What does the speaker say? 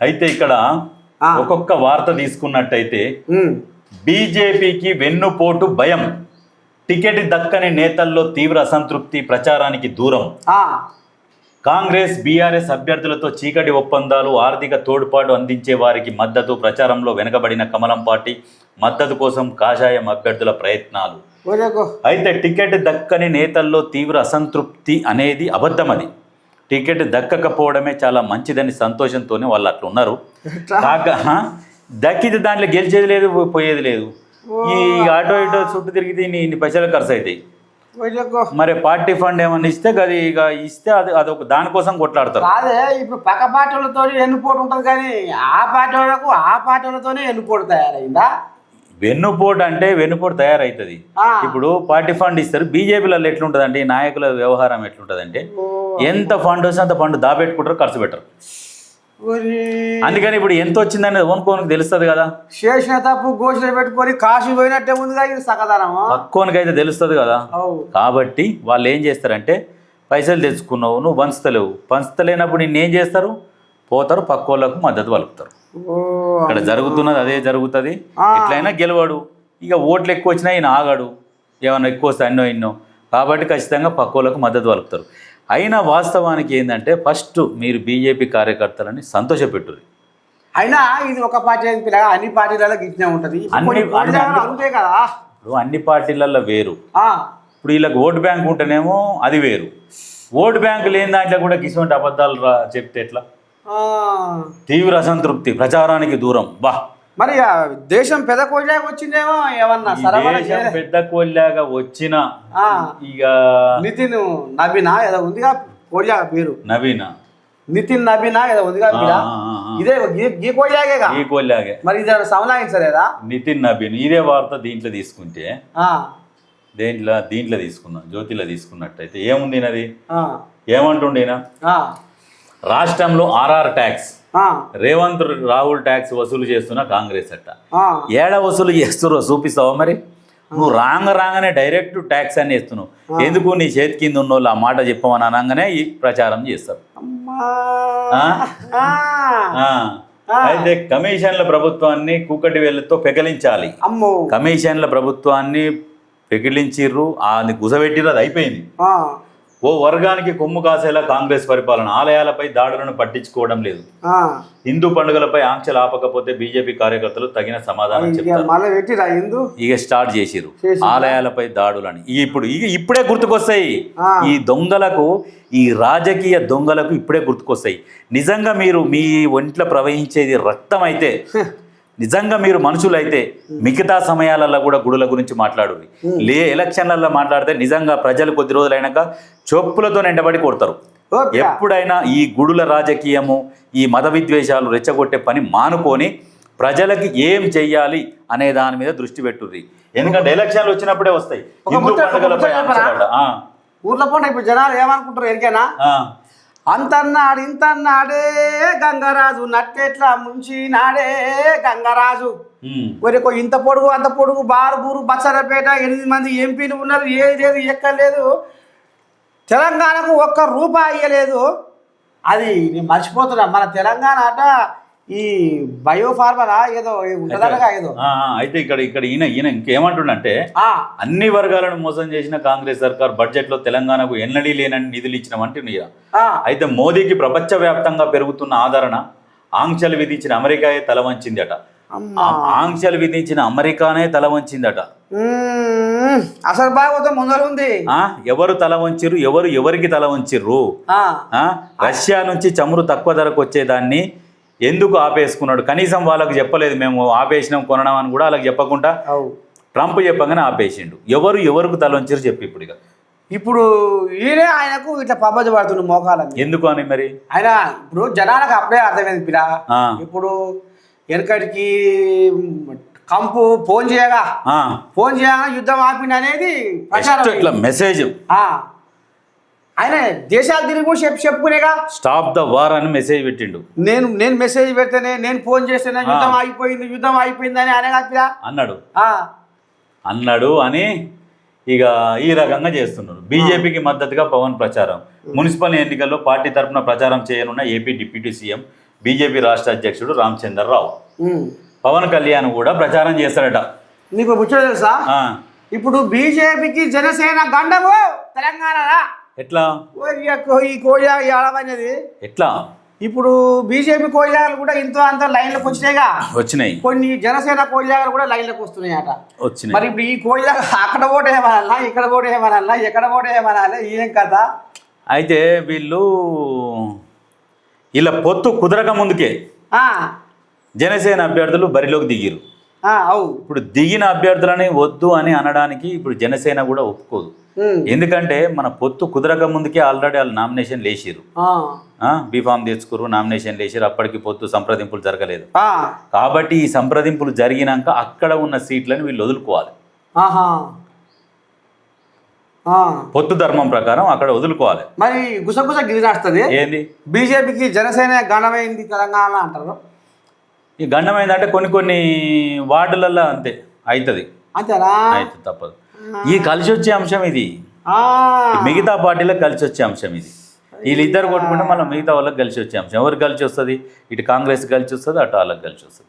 అయితే ఇక్కడ. ఒక్కొక్క వార్త తీసుకున్నట్టయితే. బీజేపీకి వెన్నుపోటు భయం టికెట్ దక్కని నేతల్లో తీవ్ర అసంతృప్తి ప్రచారానికి దూరం. కాంగ్రెస్ బీఆర్ఎస్ అభ్యర్థులతో చీకటి ఒప్పందాలు ఆర్థిక తోడ్పాటు అందించే వారికి మద్దతు ప్రచారంలో వెనుకబడిన కమలం పార్టీ మద్దతు కోసం కాషాయం అభ్యర్థుల ప్రయత్నాలు. అయితే టికెట్ దక్కని నేతల్లో తీవ్ర అసంతృప్తి అనేది అబద్ధం అది టికెట్ దక్కకపోవడమే చాలా మంచిదని సంతోషంతోనే వాళ్ళు అట్లా ఉన్నారు? కాక దక్కితే దాంట్లో గెలిచేది లేదు పోయేది లేదు. ఈ ఆటో ఇటో చుట్టూ తిరిగితే ఇన్ని ఇన్ని పైసలు ఖర్చు అవుతాయి. మరి పార్టీ ఫండ్ ఏమన్నా ఇస్తే అది ఇక ఇస్తే అది అదొక దానికోసం కొట్లాడతారు. కాదే ఇప్పుడు పక్క పార్టీలతో ఎన్నుపోటు ఉంటుంది కానీ ఆ పార్టీ వాళ్ళకు ఆ పార్టీ వాళ్ళతోనే ఎన్నుపోటు తయారైందా? వెన్నుపోటు అంటే వెన్నుపోటు తయారవుతుంది. ఇప్పుడు పార్టీ ఫండ్ ఇస్తారు బీజేపీలలో ఎట్లుంటుంది అంటే ఈ నాయకుల వ్యవహారం ఎట్లుంటుంది అంటే ఓ. ఎంత ఫండ్ వస్తే అంత ఫండ్ దాపెట్టుకుంటారు ఖర్చు పెట్టరు. అందుకని ఇప్పుడు ఎంత వచ్చిందని ఓనుకోనికి తెలుస్తుంది కదా చేసిన తప్పు గోషణ పెట్టుకొని కాశీ పోయినట్టే ఉందిగా ఇది సకదనము పక్కోనికి అయితే తెలుస్తుంది కదా. కాబట్టి వాళ్ళు ఏం చేస్తారంటే పైసలు తెచ్చుకున్నావు నువ్వు పంచుతలేవు పంచుతలేనప్పుడు నిన్ను ఏం చేస్తారు పోతారు పక్కోళ్ళకు మద్దతు పలుకుతారు. ఇక్కడ జరుగుతున్నది అదే జరుగుతుంది. ఎట్లయినా గెలవాడు. ఇక ఓట్లు ఎక్కువ వచ్చినా ఈయన ఆగాడు. ఏమన్నా ఎక్కువ వస్తే అన్నో ఇన్నో. కాబట్టి ఖచ్చితంగా పక్కోళ్ళకు మద్దతు పలుకుతారు. అయినా వాస్తవానికి ఏంటంటే ఫస్ట్ మీరు బీజేపీ కార్యకర్తలని సంతోషపెట్టుర్రి. అయినా ఇది ఒక పార్టీ పిల్లగా అన్ని పార్టీలలో గిట్నే ఉంటది. అంతే కదా. ఇప్పుడు అన్ని పార్టీలలో వేరు. ఇప్పుడు వీళ్ళకి ఓటు బ్యాంక్ ఉంటేనేమో అది వేరు. ఓటు బ్యాంకు లేని దాంట్లో కూడా కిటువంటి అబద్ధాలు రా చెప్తే ఎట్లా. తీవ్ర అసంతృప్తి ప్రచారానికి దూరం బా మరి దేశం పెద్ద కోజాకి వచ్చిందేమో ఏమన్నా ఈ దేశం. పెద్ద కోల్లాగా వచ్చిన ఆ. ఇక నితిన్ నబీనా ఏదో ఉందిగా కోజా పేరు నవీన నితిన్ నబీనా ఏదో ఉందిగా. ఇదే గీ- గీ కోజాకేగా ఈ కోల్లాగే మరి ఇది సమలాయించలేదా నితిన్ నబీన్ ఇదే వార్త దీంట్లో తీసుకుంటే ఆ. దేంట్లో దీంట్లో తీసుకున్నాం జ్యోతిలో తీసుకున్నట్టయితే ఏముంది ఆ. ఏమంటుండేనా. రాష్ట్రంలో RR tax. Revanth Rahul tax వసూలు చేస్తున్న కాంగ్రెస్ అట్ట. ఏడ వసూలు చేస్తురో చూపిస్తావా మరి? నువ్వు రాంగ రాగానే డైరెక్ట్ ట్యాక్స్ అని వేస్తున్నావు. ఎందుకు నీ చేతి కింద ఉన్న వాళ్ళు ఆ మాట చెప్పమని అనగానే ఈ ప్రచారం చేస్తారు. అయితే కమిషన్ల ప్రభుత్వాన్ని కూకటి వేళ్ళతో పెకలించాలి కమిషన్ల ప్రభుత్వాన్ని పెకిలించిర్రు అది గుసబెట్టిర్రు అది అయిపోయింది. ఓ వర్గానికి కొమ్ము కాసేలా కాంగ్రెస్ పరిపాలన. ఆలయాలపై దాడులను పట్టించుకోవడం లేదు. హిందూ పండుగలపై ఆంక్షలు ఆపకపోతే బీజేపీ కార్యకర్తలు తగిన సమాధానం ఇక చెప్తారు. ఇక స్టార్ట్ చేసిరు? ఆలయాలపై దాడులని. ఇక ఇప్పుడు ఇక ఇప్పుడే గుర్తుకొస్తాయి. ఈ దొంగలకు ఈ రాజకీయ దొంగలకు ఇప్పుడే గుర్తుకొస్తాయి. నిజంగా మీరు మీ ఒంట్లో ప్రవహించేది రక్తం అయితే నిజంగా మీరు మనుషులైతే మిగతా సమయాలలో కూడా గుడుల గురించి మాట్లాడు లే ఎలక్షన్లలో మాట్లాడితే నిజంగా ప్రజలు కొద్ది రోజులైనాక చొప్పులతో నిండబడి కొడతారు. ఎప్పుడైనా ఈ గుడుల రాజకీయము ఈ మత విద్వేషాలు రెచ్చగొట్టే పని మానుకొని ప్రజలకి ఏం చెయ్యాలి అనే దాని మీద దృష్టి పెట్టుర్రి. ఎందుకంటే ఎలక్షన్లు వచ్చినప్పుడే వస్తాయి. ఊర్లో పోండి ఇప్పుడు జనాలు ఏమనుకుంటారు? ఎరికేనా. అంతన్నాడు ఇంతన్నాడే గంగరాజు నట్టెట్లా ముంచి నాడే గంగరాజు. ఒరేకో ఇంత పొడుగు అంత పొడుగు బారు బూరు బచ్చరపేట ఎనిమిది మంది ఎంపీలు ఉన్నారు ఏది లేదు ఎక్కలేదు తెలంగాణకు ఒక్క రూపాయి ఇయ్యలేదు. అది నేను మర్చిపోతున్నా మన తెలంగాణ అట ఈ బయోఫార్మరా ఏదో ఉంటుందనగా ఏదో. అయితే ఇక్కడ ఇక్కడ ఈయన ఈయన ఇంకేమంటుండంటే అన్ని వర్గాలను మోసం చేసిన కాంగ్రెస్ సర్కార్ బడ్జెట్లో తెలంగాణకు ఎన్నడీ లేనని నిధులు ఇచ్చినామంటే అయితే మోదీకి ప్రపంచవ్యాప్తంగా పెరుగుతున్న ఆదరణ ఆంక్షలు విధించిన అమెరికాయే తల వంచింది అట అమ్మా. ఆ ఆంక్షలు విధించిన అమెరికానే తల వంచిందట. అసలు భాగవతం ముందర ఉంది. ఆ ఎవరు తల వంచిర్రు ఎవరు ఎవరికి తల వంచిర్రు రష్యా నుంచి చమురు తక్కువ ధరకు వచ్చేదాన్ని ఎందుకు ఆపేసుకున్నాడు? కనీసం వాళ్ళకి చెప్పలేదు మేము ఆపేసినాం కొనడం అని కూడా వాళ్ళకి చెప్పకుండా ట్రంప్ చెప్పగానే ఆపేసిండు. ఎవరు ఎవరికి తల వంచిర్రు చెప్పి ఇప్పుడు ఇక. ఇప్పుడు ఈయనే ఆయనకు ఇట్లా పబ్బజ పడుతుండు మోకాలని ఎందుకు అని మరి? ఆయన ఇప్పుడు జనాలకు అప్పుడే అర్థమైంది ఆ. ఇప్పుడు వెనకటికి కంపు ఫోన్ చేయగా ఫోన్ చేయగా యుద్ధం ఆపింది అనేది ఇట్లా మెసేజ్. ఆయన దేశాలు తిరిగి కూడా చెప్పు చెప్పుకునేగా? స్టాప్ ద వార్ అని మెసేజ్ పెట్టిండు. నేను నేను మెసేజ్ పెడితేనే నేను ఫోన్ చేస్తేనే యుద్ధం ఆగిపోయింది యుద్ధం ఆగిపోయింది అని ఆయన కాదు. అన్నాడు. ఆ. అన్నాడు అని ఇక ఈ రకంగా చేస్తున్నారు. బీజేపీకి మద్దతుగా పవన్ ప్రచారం. మున్సిపల్ ఎన్నికల్లో పార్టీ తరపున ప్రచారం చేయనున్న ఏపీ డిప్యూటీ సీఎం బీజేపీ రాష్ట్ర అధ్యక్షుడు రామచంద్రరావు. పవన్ కళ్యాణ్ కూడా ప్రచారం చేస్తారట నీకు ముచ్చట తెలుసా? ఇప్పుడు బీజేపీకి జనసేన గండము తెలంగాణరా? ఎట్లా? ఈ కోడియా ఏడవనేది ఎట్లా? ఇప్పుడు బీజేపీ కోడియాలు కూడా ఇంతో అంత లైన్లోకి వచ్చినాయిగా. వచ్చినాయి. కొన్ని జనసేన కోడియాలు కూడా లైన్లోకి వస్తున్నాయట. వచ్చినాయి. మరి ఇప్పుడు ఈ కోడియా అక్కడ ఓటు వేయమనాలా ఇక్కడ ఓటు వేయమనాలా ఎక్కడ ఓటు వేయమనాలి ఏం కథ? అయితే వీళ్ళు ఇలా పొత్తు కుదరక ముందుకే జనసేన అభ్యర్థులు బరిలోకి దిగిరు ఇప్పుడు దిగిన అభ్యర్థులని వద్దు అని అనడానికి ఇప్పుడు జనసేన కూడా ఒప్పుకోదు. ఎందుకంటే మన పొత్తు కుదరక ముందుకే ఆల్రెడీ వాళ్ళు నామినేషన్ లేచిరు బీఫామ్ తెచ్చుకురు నామినేషన్ లేచిరు అప్పటికి పొత్తు సంప్రదింపులు జరగలేదు. కాబట్టి ఈ సంప్రదింపులు జరిగినాక అక్కడ ఉన్న సీట్లను వీళ్ళు వదులుకోవాలి. పొత్తు ధర్మం ప్రకారం అక్కడ వదులుకోవాలి. మరి గుసగుస గిరినాస్తుంది ఏంది? బీజేపీకి జనసేన గణమైంది తెలంగాణ అంటారు. ఈ గండం ఏంటంటే కొన్ని కొన్ని వార్డులలో అంతే అవుతుంది అంతేనా? అవుతుంది తప్పదు. ఈ కలిసి వచ్చే అంశం ఇది. మిగతా పార్టీలకు కలిసి వచ్చే అంశం ఇది. వీళ్ళిద్దరు కొట్టుకుంటే మళ్ళీ మిగతా వాళ్ళకి కలిసి వచ్చే అంశం. ఎవరికి కలిసి వస్తుంది ఇటు కాంగ్రెస్ కలిసి వస్తుంది అటు వాళ్ళకి కలిసి వస్తుంది